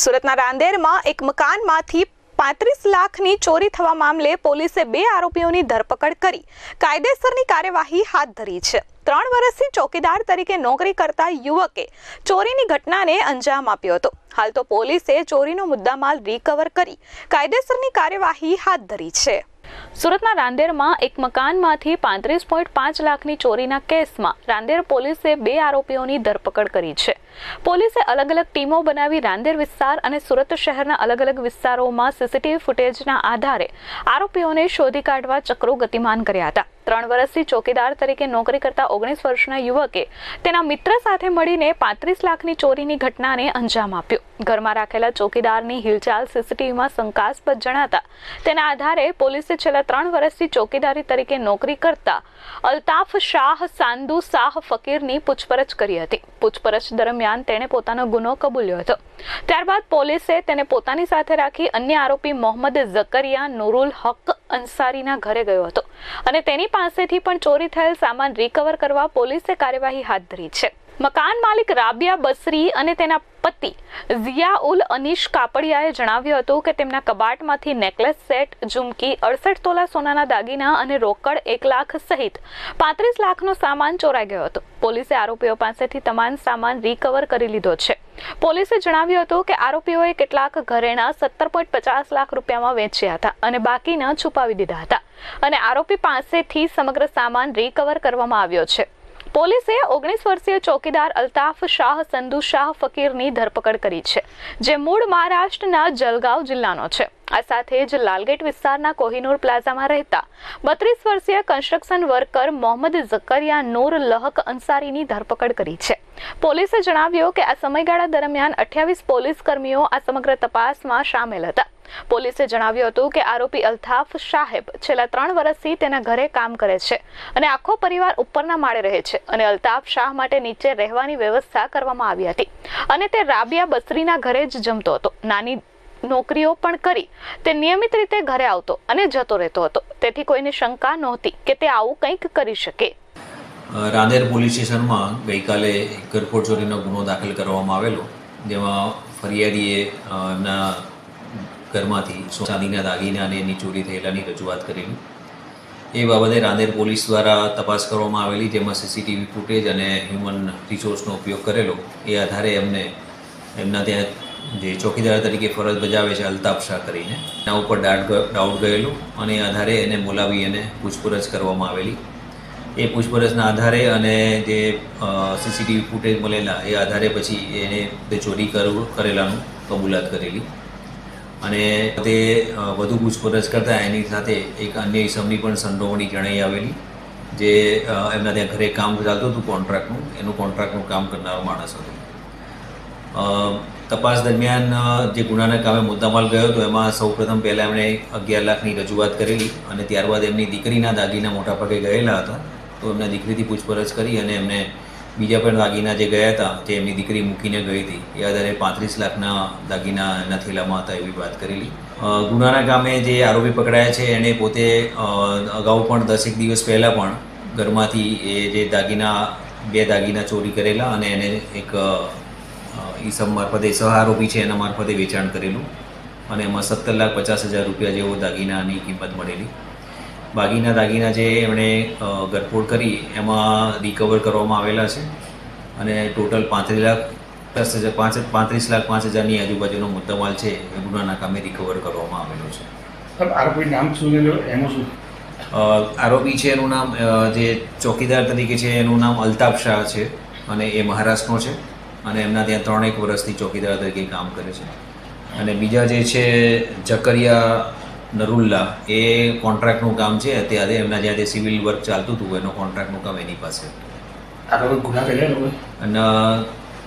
સુરતના રાંદેરમાં એક મકાનમાંથી પાંત્રીસ લાખની ચોરી થવા મામલે પોલીસે બે આરોપીઓની ધરપકડ કરી. કાયદેસરની કાર્યવાહી હાથ ધરી છે. ત્રણ વર્ષથી ચોકીદાર તરીકે નોકરી કરતા યુવકે ચોરીની ઘટનાને અંજામ આપ્યો હતો. હાલ તો પોલીસે ચોરીનો મુદ્દામાલ રિકવર કરી. કાયદેસરની કાર્યવાહી હાથ ધરી છે. સુરતના રાંદેરમાં એક મકાનમાંથી પાંત્રીસ પોઈન્ટ પાંચ લાખની ચોરીના કેસમાં રાંદેર પોલીસે બે આરોપીઓની ધરપકડ કરી છે. પોલીસે અલગ અલગ ટીમો બનાવી રાંદેર વિસ્તાર અને સુરત શહેરના અલગ અલગ વિસ્તારોમાં સીસીટીવી ફૂટેજના આધારે આરોપીઓને શોધી કાઢવા ચક્રો ગતિમાન કર્યા હતા. ત્રણ વર્ષથી ચોકીદાર તરીકે નોકરી કરતા ઓગણીસ વર્ષના યુવકે તેના મિત્ર સાથે મળીને પાંત્રીસ લાખની ચોરીની ઘટનાને અંજામ આપ્યો. ઘરમાં રાખેલા ચોકીદારની હિલચાલ સીસીટીવીમાં શંકાસ્પદ જણાતા તેના આધારે પોલીસે છેલ્લા ત્રણ વર્ષથી ચોકીદારી તરીકે નોકરી કરતા અલ્તાફ શાહ, સાંદુ શાહ ફકીરની પૂછપરછ કરી હતી. પૂછપરછ દરમિયાન તેણે પોતાનો ગુનો કબૂલ્યો હતો. ત્યારબાદ પોલીસે તેને પોતાની સાથે રાખી અન્ય આરોપી મોહમ્મદ ઝકરિયા, નુરુલ હક અંસારીના ઘરે ગયો હતો. અને તેની પાસેથી પણ ચોરી થયેલ સામાન રિકવર કરવા પોલીસે કાર્યવાહી હાથ ધરી છે. મકાન માલિક રાબિયા બસરી અને તેના પતિ ઝિયા ઉલ અનીશ કાપડિયાએ જણાવ્યું હતું કે તેમના કબાટમાંથી નેકલેસ સેટ, ઝુમકી, અડસઠ તોલા સોનાના દાગીના અને રોકડ એક લાખ સહિત પાંત્રીસ લાખનો સામાન ચોરાઈ ગયો હતો. પોલીસે આરોપીઓ પાસેથી તમામ સામાન રિકવર કરી લીધો છે. પોલીસે જણાવ્યું હતું કે આરોપીઓએ કેટલાક ઘરેણા સત્તર પોઈન્ટ પચાસ લાખ રૂપિયામાં વેચ્યા હતા અને બાકીના છુપાવી દીધા હતા. અને આરોપી પાસેથી સમગ્ર સામાન રિકવર કરવામાં આવ્યો છે. પોલીસે ઓગણીસ વર્ષીય ચોકીદાર અલ્તાફ શાહ સંધુ શાહ ફકીરની ધરપકડ કરી છે, જે મૂળ મહારાષ્ટ્રના જલગાંવ જિલ્લાનો છે. આ સાથે જ લાલગેટ વિસ્તારના કોહિનૂર પ્લાઝામાં રહેતા બત્રીસ વર્ષીય કન્સ્ટ્રક્શન વર્કર મોહમ્મદ ઝકરિયા નૂર લહક અંસારીની ધરપકડ કરી છે. પોલીસે જણાવ્યું કે આ સમયગાળા દરમિયાન અઠ્યાવીસ પોલીસ કર્મીઓ આ સમગ્ર તપાસમાં સામેલ હતા. પોલીસે જણાવ્યું હતું કે આરોપી અલ્તાફ સાહેબ છેલ્લા ત્રણ વર્ષથી તેના ઘરે કામ કરે છે અને આખો પરિવાર ઉપરના માળે રહે છે અને અલ્તાફ શાહ માટે નીચે રહેવાની વ્યવસ્થા કરવામાં આવી હતી અને તે રાબિયા બસરીના ઘરે જ જમતો હતો. નાની નોકરીઓ પણ કરી. તે નિયમિત રીતે ઘરે આવતો અને જતો રહેતો હતો. તેથી કોઈને શંકા નહોતી કે તે આવું કંઈક કરી શકે. રાંદેર પોલીસ સ્ટેશનમાં ગઈકાલે ગરફોડ ચોરીનો ગુનો દાખલ કરવામાં આવેલો, જેમાં ફરિયાદીએ એમના ઘરમાંથી ચાંદીના દાગીના અને એની ચોરી થયેલાની રજૂઆત કરેલી. એ બાબતે રાંદેર પોલીસ દ્વારા તપાસ કરવામાં આવેલી, જેમાં સીસીટીવી ફૂટેજ અને હ્યુમન રિસોર્સનો ઉપયોગ કરેલો. એ આધારે એમને, એમના ત્યાં જે ચોકીદાર તરીકે ફરજ બજાવે છે અલ્તાફ શાહ કરીને. એના ઉપર ડાઉટ ડાઉટ ગયેલો. અને આધારે એને બોલાવી અને પૂછપરછ કરવામાં આવેલી. એ પૂછપરછના આધારે અને જે સીસીટીવી ફૂટેજ મળેલા એ આધારે પછી એને તે ચોરી કરવું કરેલાનું કબૂલાત કરેલી. અને તે વધુ પૂછપરછ કરતાં એની સાથે એક અન્ય ઇસમની પણ સંડોવણી જણાઈ આવેલી. જે એમના ત્યાં ઘરે કામ ચાલતું હતું કોન્ટ્રાક્ટનું. એનું કોન્ટ્રાક્ટનું કામ કરનારો માણસ હતો. તપાસ દરમિયાન જે ગુનાના કામે મુદ્દામાલ ગયો હતો, એમાં સૌપ્રથમ પહેલાં એમણે અગિયાર લાખની રજૂઆત કરેલી અને ત્યારબાદ એમની દીકરીના દાગીના મોટા ભાગે ગયેલા હતા. તો એમના દીકરીથી પૂછપરછ કરી અને એમને બીજા પણ દાગીના જે ગયા હતા, જે એમની દીકરી મૂકીને ગઈ હતી, એ આધારે પાંત્રીસ લાખના દાગીના એના થેલામાં હતા એવી વાત કરેલી. ગુનાના કામે જે આરોપી પકડાયા છે, એણે પોતે અગાઉ પણ દસેક દિવસ પહેલાં પણ ઘરમાંથી એ જે દાગીના, બે દાગીના ચોરી કરેલા અને એને એક ઈસમ મારફતે સહ આરોપી છે એના મારફતે વેચાણ કરેલું. અને એમાં સત્તર લાખ પચાસ હજાર રૂપિયા જેવો દાગીનાની કિંમત મળેલી. બાકીના દાગીના જે એમણે ગરફોડ કરી એમાં રિકવર કરવામાં આવેલા છે. અને ટોટલ પાંત્રીસ લાખ દસ હજાર પાંચ પાંત્રીસ લાખ પાંચ હજારની આજુબાજુનો મુદ્દામાલ છે એ ગુનાના કામે રિકવર કરવામાં આવેલો છે. આરોપી નામ શું એનું શું? આરોપી છે એનું નામ જે ચોકીદાર તરીકે છે એનું નામ અલ્તાફ શાહ છે અને એ મહારાષ્ટ્રનો છે. અને એમના ત્યાં ત્રણેક વર્ષથી ચોકીદાર તરીકે કામ કરે છે. અને બીજા જે છે જકરિયા નરુલ્લા એ કોન્ટ્રાક્ટનું કામ છે. અત્યારે એમના જ્યાં તે સિવિલ વર્ક ચાલતું હતું એનું કોન્ટ્રાક્ટનું કામ એની પાસે. અને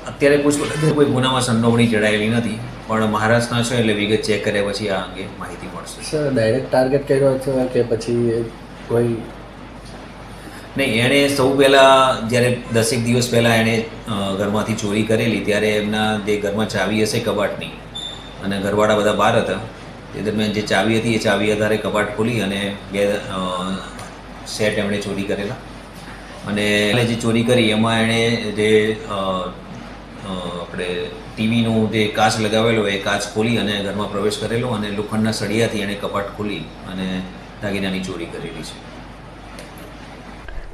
અત્યારે પૂછપરછ કોઈ ગુનામાં સંડોવણી જડાયેલી નથી પણ મહારાષ્ટ્રના છે એટલે વિગત ચેક કર્યા પછી આ અંગે માહિતી મળશે. સર ડાયરેક્ટ ટાર્ગેટ કર્યો છે કે પછી કોઈ નહીં, એણે સૌ પહેલાં જ્યારે દસેક દિવસ પહેલાં એણે ઘરમાંથી ચોરી કરેલી, ત્યારે એમના જે ઘરમાં ચાવી હશે કબાટની, અને ઘરવાળા બધા બહાર હતા, તે દરમિયાન જે ચાવી હતી, એ ચાવી આધારે કબાટ ખોલી અને બે સેટ એમણે ચોરી કરેલા. અને એણે જે ચોરી કરી, એમાં એણે જે આપણે ટીવીનું જે કાચ લગાવેલો, એ કાચ ખોલી અને ઘરમાં પ્રવેશ કરેલો અને લોખંડના સળિયાથી એણે કપાટ ખોલી અને દાગીનાની ચોરી કરેલી છે.